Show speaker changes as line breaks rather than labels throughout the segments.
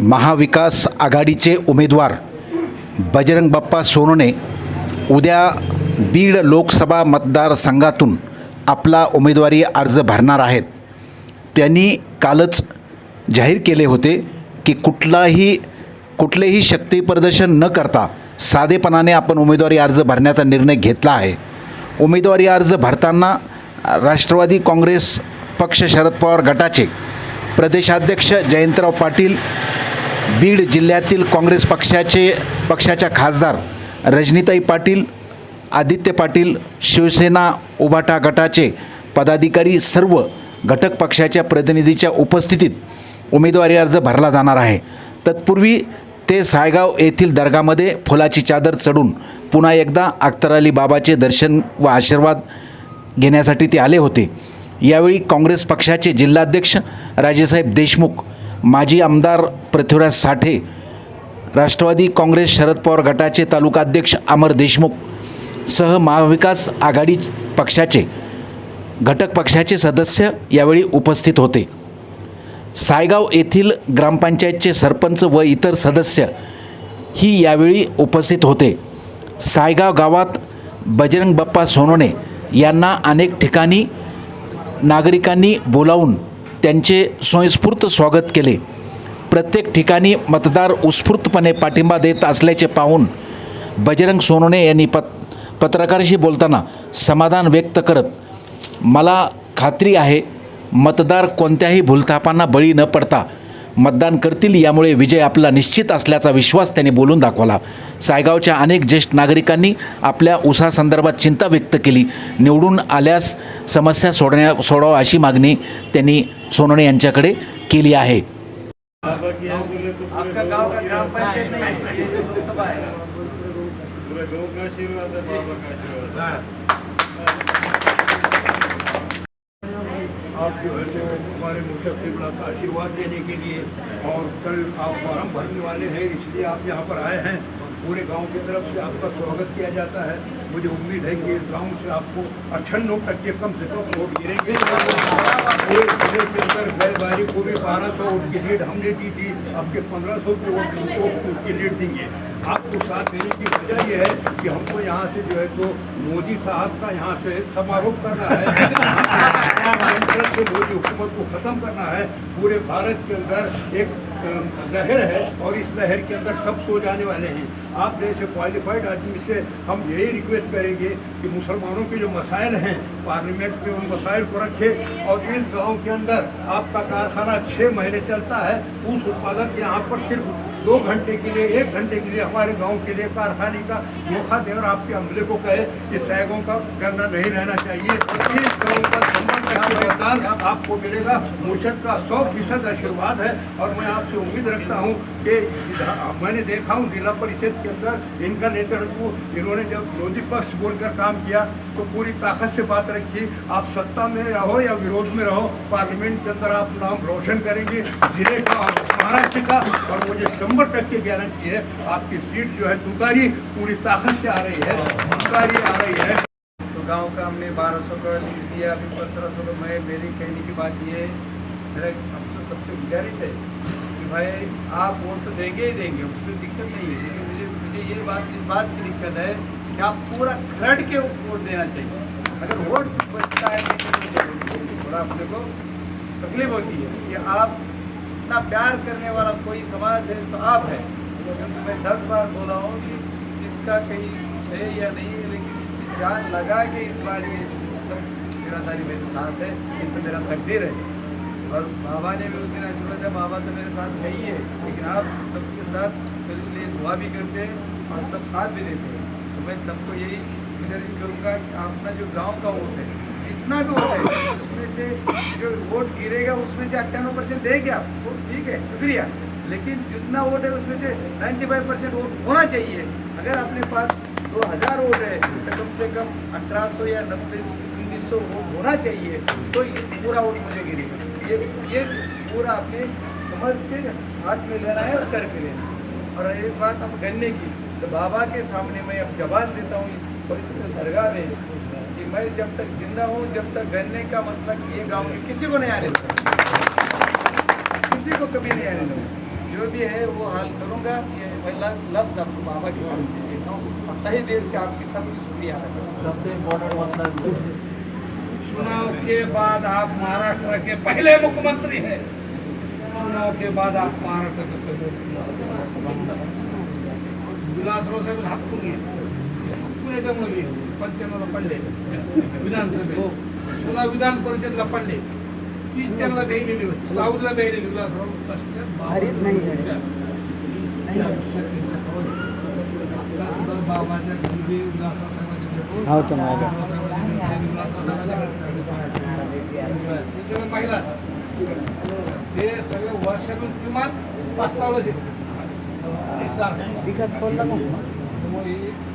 महाविकास आघाडीचे उमेदवार बजरंग बाप्पा सोनोने उद्या बीड लोकसभा मतदारसंघातून आपला उमेदवारी अर्ज भरणार आहेत. त्यांनी कालच जाहीर केले होते की कुठलाही कुठलेही शक्ती प्रदर्शन न करता साधेपणाने आपण उमेदवारी अर्ज भरण्याचा निर्णय घेतला आहे. उमेदवारी अर्ज भरताना राष्ट्रवादी काँग्रेस पक्ष शरद पवार गटाचे प्रदेशाध्यक्ष जयंतराव पाटील बीड जिल्ह्यातील काँग्रेस पक्षाचे पक्षाच्या खासदार रजनीताई पाटील आदित्य पाटील शिवसेना उभाटा गटाचे पदाधिकारी सर्व घटक पक्षाच्या प्रतिनिधीच्या उपस्थितीत उमेदवारी अर्ज भरला जाणार आहे. तत्पूर्वी ते सायगाव येथील दर्गामध्ये फुलाची चादर चढून पुन्हा एकदा अख्तर अली बाबाचे दर्शन व आशीर्वाद घेण्यासाठी ते आले होते. यावेळी काँग्रेस पक्षाचे जिल्हाध्यक्ष राजेसाहेब देशमुख माजी आमदार पृथ्वीराज साठे राष्ट्रवादी काँग्रेस शरद पवार गटाचे तालुकाध्यक्ष अमर देशमुख सह महाविकास आघाडी पक्षाचे घटक पक्षाचे सदस्य यावेळी उपस्थित होते. सायगाव येथील ग्रामपंचायतचे सरपंच व इतर सदस्य ही यावेळी उपस्थित होते. सायगाव गावात बजरंग बाप्पा सोनोने यांना अनेक ठिकाणी नागरिकांनी बोलावून त्यांचे स्वयंस्फूर्त स्वागत केले. प्रत्येक ठिकाणी मतदार उत्स्फूर्तपणे पाठिंबा देत असल्याचे पाहून बजरंग सोनोने यांनी पत पत्रकाराशी बोलताना समाधान व्यक्त करत मला खात्री आहे मतदार कोणत्याही भूलथापांना बळी न पडता मतदान करतील यामुळे विजय आपला निश्चित असल्याचा विश्वास त्यांनी बोलून दाखवला. सायगावच्या अनेक ज्येष्ठ नागरिकांनी आपल्या उसासंदर्भात चिंता व्यक्त केली. निवडून आल्यास समस्या सोडण्या सोडावा अशी मागणी त्यांनी सोनवणे यांच्याकडे केली आहे.
आपके
बच्चे हमारे मुख्य का आशीर्वाद देने के लिए और कल आप फॉर्म भरने वाले हैं इसलिए आप यहाँ पर आए हैं। पूरे गाँव की तरफ़ से आपका स्वागत किया जाता है। मुझे उम्मीद है कि इस गाँव से आपको अट्ठानवे टक्के कम से कम वोट गिरेंगे। पूरे ज़िले के अंदर बैलबारी को भी बारह सौ वोट की लीड हमने दी थी। अब के पंद्रह सौ की वोट उनको उसकी लीड देंगे। आपको साथ देने की वजह यह है कि हमको यहाँ से जो है तो मोदी साहब का यहाँ से समारोह करना है। मोदी हुकूमत को ख़त्म करना है। पूरे भारत के अंदर एक लहर है और इस लहर के अंदर सब सो जाने वाले हैं। आप जैसे क्वालिफाइड आदमी से हम यही रिक्वेस्ट करेंगे कि मुसलमानों के जो मसाइल हैं पार्लियामेंट में उन मसाइल को रखें और इस गाँव के अंदर आपका कारखाना छः महीने चलता है, उस उत्पादक यहाँ पर सिर्फ़ दो घंटे के लिए, एक घंटे के लिए हमारे गाँव के लिए कारखाने का मौका दे और आपके अमले को कहे कि सैगों का करना नहीं रहना चाहिए। इस का आपको मिलेगा। मुर्शद का सौ फ़ीसद आशीर्वाद है और मैं आपसे उम्मीद रखता हूँ कि मैंने देखा हूँ जिला परिषद के अंदर इनका नेतृत्व, इन्होंने जब विरोधी पक्ष बोलकर काम किया तो पूरी ताकत से बात रखी। आप सत्ता में रहो या विरोध में रहो, पार्लियामेंट के अंदर आप नाम रोशन करेंगे। ज़िले का महाराष्ट्र का और मुझे शंबर टक्के गारंटी है। आपकी सीट जो है, तुकारी पूरी ताकत से आ रही है। तुकारी आ रही है।
तो गाँव का हमने बारह सौ का लीड दिया, अभी पंद्रह सौ का। मैं मेरी कहने की बात ये है, मेरा आपसे सबसे गुजारिश है कि भाई, आप वोट तो देंगे ही देंगे, उसमें दिक्कत नहीं है। लेकिन मुझे मुझे ये बात, इस बात की दिक्कत है कि आप पूरा खरड़ के वोट देना चाहिए। अगर वोट बचता है तो थोड़ा अपने को तकलीफ़ होती है कि आप इतना प्यार करने वाला कोई समाज है तो आप है। क्योंकि मैं दस बार बोला हूँ कि इसका कहीं कुछ है या नहीं है, लेकिन जान लगा के इस बार ये सब ज़िम्मेदारी मेरे साथ है। इस पर मेरा तकदीर है। और बाबा ने भी उस दिन आशीर्वाद दिया बाबा तो मेरे साथ नहीं है, लेकिन आप सबके साथ मेरे लिए दुआ भी करते हैं और सब साथ भी देते हैं। तो मैं सबको यही गुजारिश करूँगा कि अपना जो गाँव का वोट है जितना भी वोट है। उसमें से जो वोट गिरेगा, उसमें से अट्ठानवे परसेंट देंगे आप वो ठीक है, शुक्रिया। लेकिन जितना वोट है, उसमें से 95 परसेंट वोट होना चाहिए। अगर अपने पास दो हज़ार वोट है तो कम से कम अठारह सौ या नब्बे, उन्नीस सौ वोट होना चाहिए तो ये पूरा वोट मुझे गिरेगा। ये ये पूरा अपने समझ के हाथ में लेना है और करके लेना और एक बात अब गन्ने की तो बाबा के सामने मैं अब जवाब देता हूँ इस पवित्र दरगाह में। मैं जब तक ज़िंदा हूँ जब तक गन्ने का मसला ये गाँव में किसी को नहीं आने दूँगा। किसी को कभी नहीं आने दूँगा।
जो भी है वो हाल करूँगा। ये पहला लफ्ज़ आपको बाबा के सामने देता हूँ। और तहे दिल से आपकी सबकी शुक्रिया अदा करता हूँ।
सबसे इम्पोर्टेंट मसला
चुनाव के बाद आप महाराष्ट्र के पहले मुख्यमंत्री हैं। चुनाव के बाद आप महाराष्ट्र के पहले मुख्यमंत्री विलासराव साहेब हापून घे हापून याच्यामुळे घे पंच्याण्णवला पडले. विधानसभेत. पुन्हा विधान परिषदला पडले. तीच त्यांना भेटलेली होती. साऊथला भेटलेली विलासराव तसल्याच बाबाच्या त्याच्यावर पाहिला. हे सगळं वर्षातून किमान पाच सहा वेळेस येतं. हे. त्यामुळे हे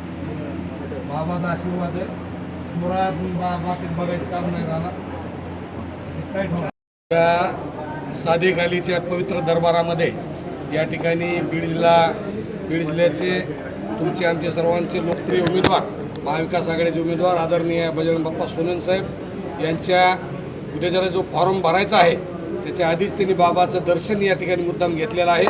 बाबाचा आशीर्वाद आहे. सुरात बाबा बघायचं काम नाही राहणार. काय ठेवणार या साधेखालीच्या पवित्र दरबारामध्ये या ठिकाणी बीड जिल्हा बीड जिल्ह्याचे तुमचे आमचे सर्वांचे लोकप्रिय उमेदवार महाविकास आघाडीचे उमेदवार आदरणीय बजरंग बाप्पा सोनन साहेब यांच्या उद्याच्याला जो फॉर्म भरायचा आहे त्याच्या आधीच त्यांनी बाबाचं दर्शन या ठिकाणी मुद्दाम घेतलेलं आहे.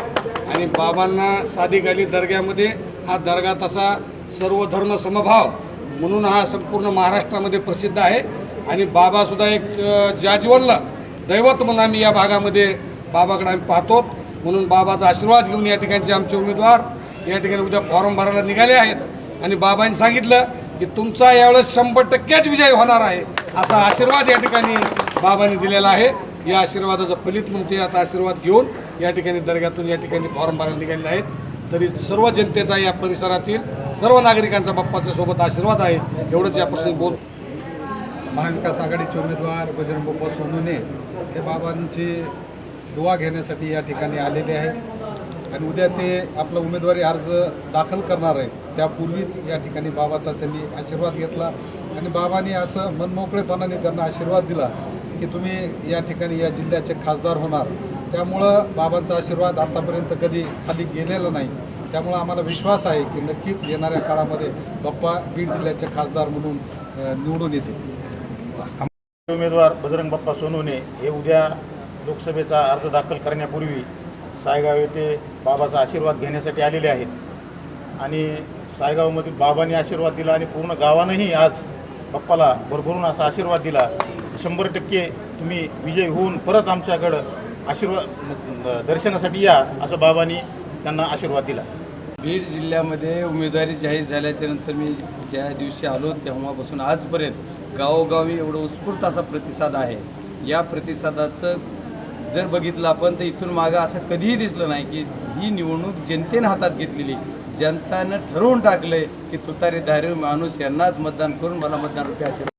आणि बाबांना साधेखाली दर्ग्यामध्ये हा दर्गा तसा सर्व धर्म समभाव म्हणून हा संपूर्ण महाराष्ट्रामध्ये प्रसिद्ध आहे. आणि बाबासुद्धा एक अ, दैवत म्हणून आम्ही या भागामध्ये बाबाकडे आम्ही पाहतो. म्हणून बाबाचा आशीर्वाद घेऊन या ठिकाणचे आमचे उमेदवार या ठिकाणी उद्या फॉर्म भरायला निघाले आहेत. आणि बाबांनी सांगितलं की तुमचा यावेळेस शंभर टक्केच विजय होणार आहे असा आशीर्वाद या ठिकाणी बाबांनी दिलेला आहे. या आशीर्वादाचं फलित म्हणजे आता आशीर्वाद घेऊन या ठिकाणी दर्ग्यातून या ठिकाणी फॉर्म भरायला निघालेले आहेत. तरी सर्व जनतेचा या परिसरातील सर्व नागरिकांचा बाप्पाच्या सोबत आशीर्वाद आहे एवढंच या प्रसंगी बोल.
महाविकास आघाडीचे उमेदवार बजरंग बाप्पा सोनूने हे बाबांची दुवा घेण्यासाठी या ठिकाणी आलेले आहेत. आणि उद्या ते आपला उमेदवारी अर्ज दाखल करणार आहेत. त्यापूर्वीच या ठिकाणी बाबाचा त्यांनी आशीर्वाद घेतला. आणि बाबांनी असं मनमोकळेपणाने त्यांना आशीर्वाद दिला की तुम्ही या ठिकाणी या जिल्ह्याचे खासदार होणार. त्यामुळं बाबांचा आशीर्वाद आतापर्यंत कधी खाली गेलेला नाही. त्यामुळं आम्हाला विश्वास आहे की नक्कीच येणाऱ्या काळामध्ये बाप्पा बीड जिल्ह्याचे खासदार म्हणून निवडून येतील.
उमेदवार बजरंग बाप्पा सोनवणे हे उद्या लोकसभेचा अर्ज दाखल करण्यापूर्वी सायगाव येथे बाबाचा आशीर्वाद घेण्यासाठी आलेले आहेत. आणि सायगावमधील बाबांनी आशीर्वाद दिला आणि पूर्ण गावानंही आज बाप्पाला भरभरून असा आशीर्वाद दिला. शंभर टक्के तुम्ही विजय होऊन परत आमच्याकडं आशीर्वाद दर्शनासाठी या असं बाबांनी त्यांना आशीर्वाद दिला.
बीड जिल्ह्यामध्ये उमेदवारी जाहीर झाल्याच्यानंतर मी ज्या दिवशी आलो तेव्हापासून आजपर्यंत गावोगावी एवढं उत्स्फूर्त असा प्रतिसाद आहे. या प्रतिसादाचं जर बघितलं आपण तर इथून मागं असं कधीही दिसलं नाही की ही निवडणूक जनतेनं हातात घेतलेली जनतानं ठरवून टाकलंय की तुतारी धारी माणूस यांनाच मतदान करून मला मतदान रुपये असेल